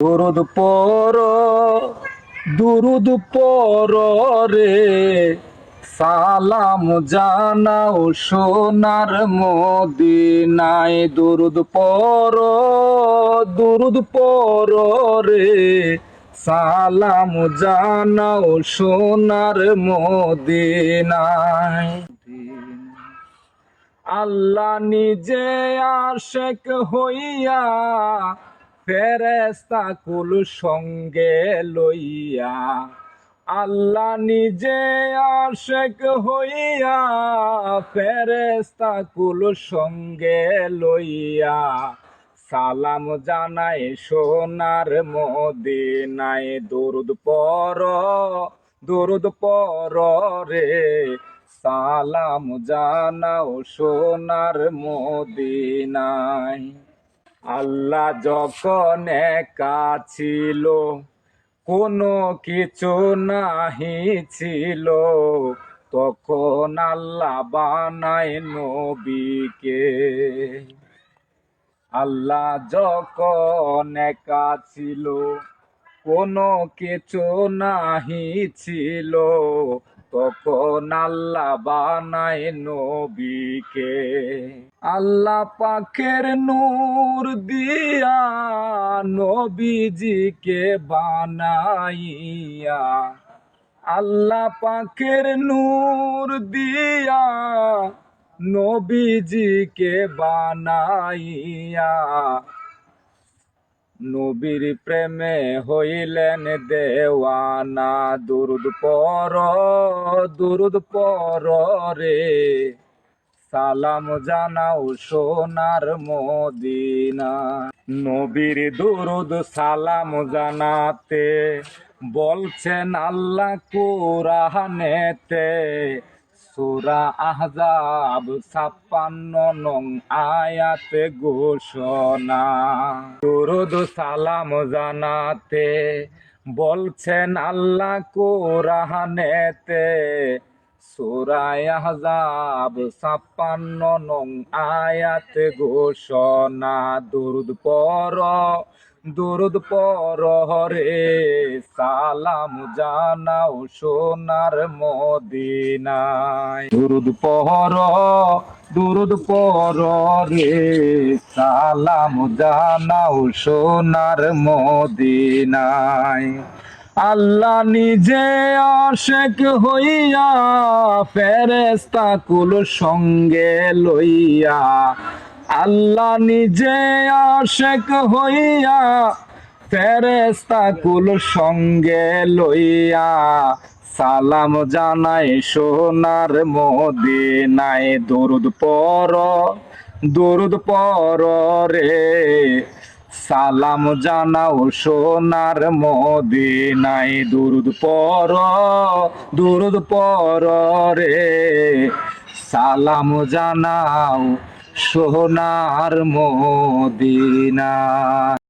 দুরুদ পর দুরুদ পর রে। সালাম জানাও সোনার মদিনায়। দুরুদ পর দুরুদ পর রে। সালাম জানাও সোনার মদিনায়। আল্লাহ নিজে আশেক হইয়া ফেরেস্তা কুল সঙ্গে লইয়া, আল্লাহ নিজে আশেক হইয়া ফেরেস্তা কুল সঙ্গে লইয়া সালাম জানাই সোনার মদিনায়, দরুদ পর দরুদ পর রে। সালাম জানাও সোনার মদিনায়। আল্লাহ যখন একা ছিল, কোনো কিছু নাহি ছিল। তখন আল্লাহ বানায় নবীকে। আল্লাহ যখন একা ছিল, কোনো কিছু নাহি ছিল। তখন আল্লাহ বানায় নবীকে। আল্লাহ পাখের নূর দিয়া নবীজিকে বানাইয়া, আল্লাহ পাখের নূর দিয়া নবীজিকে বানাইয়া নবীর প্রেমে হইলেন দেওয়ানা। দুরুদ পর দুরুদ পর রে। সালাম জানাও সোনার মদিনা। নবীর দুরুদ সালাম জানাতে বলছেন, আল্লাহ কোরআনেতে সুরা আহজাব, ছাপ্পান্ন নং আয়াতে ঘোষণা। দুরুদ সালাম জানাতে বলছেন আল্লাহ কোরআনেতে, সুরায় ছাপ্পান্ন নং আয়াত ঘোষণা। দুরুদ পর দুরুদ পর রে সালাম জানাও সোনার মদিনায়। দুরুদ পর দুরুদ পর রে সালাম জানাও সোনার মদিনায়। আল্লাহ নিজে আশেক হইয়া ফেরেস্তা কুল সঙ্গে লইয়া আল্লাহ নিজে আশেক হইয়া ফেরেস্তা কুল সঙ্গে লইয়া সালাম জানাই সোনার মদিনায়। দরুদ পর দরুদ পর রে, সালাম জানাও সোনার মদিনায়। দুরুদ পর দুরুদ পর রে, সালাম জানাও সোনার মদিনা।